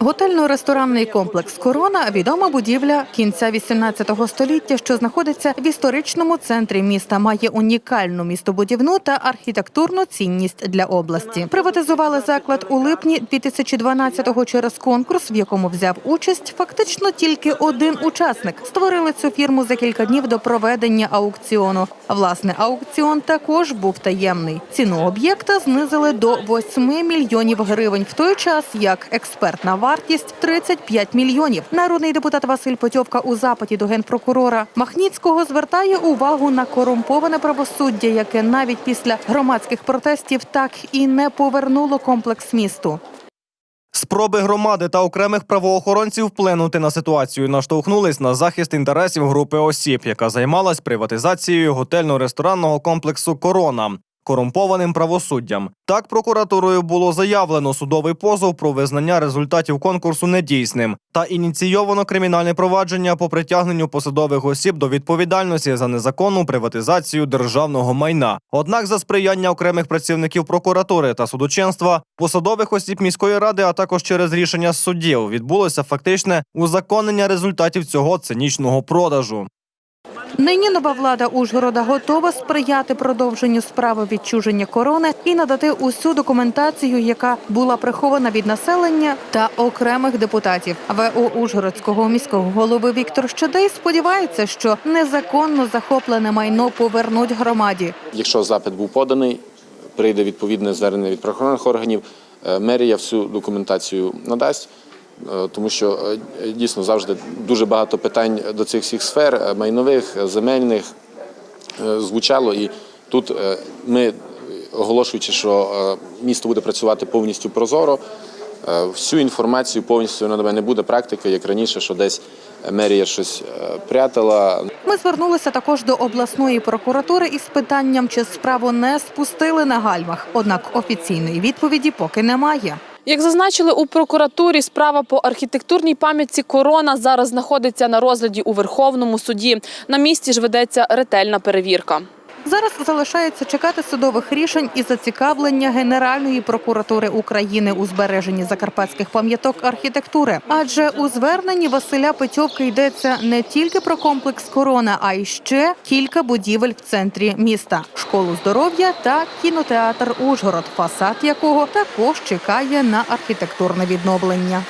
Готельно-ресторанний комплекс Корона відома будівля кінця 18 століття, що знаходиться в історичному центрі міста. Має унікальну містобудівну та архітектурну цінність для області. Приватизували заклад у липні 2012-го через конкурс, в якому взяв участь фактично тільки один учасник. Створили цю фірму за кілька днів до проведення аукціону. Власне, аукціон також був таємний. Ціну об'єкта знизили до 8 мільйонів гривень, в той час як експертна вартість 35 мільйонів. Народний депутат Василь Потьовка у запиті до генпрокурора Махніцького звертає увагу на корумповане правосуддя, яке навіть після громадських протестів так і не повернуло комплекс місту. Спроби громади та окремих правоохоронців вплинути на ситуацію наштовхнулись на захист інтересів групи осіб, яка займалась приватизацією готельно-ресторанного комплексу Корона. Корумпованим правосуддям так прокуратурою було заявлено судовий позов про визнання результатів конкурсу недійсним та ініційовано кримінальне провадження по притягненню посадових осіб до відповідальності за незаконну приватизацію державного майна. Однак, за сприяння окремих працівників прокуратури та судочинства, посадових осіб міської ради, а також через рішення суддів, відбулося фактичне узаконення результатів цього цинічного продажу. Нині нова влада Ужгорода готова сприяти продовженню справи відчуження корони і надати усю документацію, яка була прихована від населення та окремих депутатів. ВО Ужгородського міського голови Віктор Щедей сподівається, що незаконно захоплене майно повернуть громаді. Якщо запит був поданий, прийде відповідне звернення від правоохоронних органів, е, мерія всю документацію надасть, тому що е, дійсно завжди дуже багато питань до цих всіх сфер е, майнових, е, земельних е, звучало. І тут е, ми, оголошуючи, що е, місто буде працювати повністю прозоро, е, всю інформацію повністю надає. Не буде практики, як раніше, що десь мерія щось е, прятала, Ми звернулися також до обласної прокуратури із питанням, чи справу не спустили на гальмах. Однак офіційної відповіді поки немає. Як зазначили у прокуратурі, справа по архітектурній пам'ятці Корона зараз знаходиться на розгляді у Верховному суді. На місці ж ведеться ретельна перевірка. Зараз залишається чекати судових рішень і зацікавлення Генеральної прокуратури України у збереженні закарпатських пам'яток архітектури. Адже у зверненні Василя Петьовки йдеться не тільки про комплекс корона, а й ще кілька будівель в центрі міста: школу здоров'я та кінотеатр Ужгород, фасад якого також чекає на архітектурне відновлення.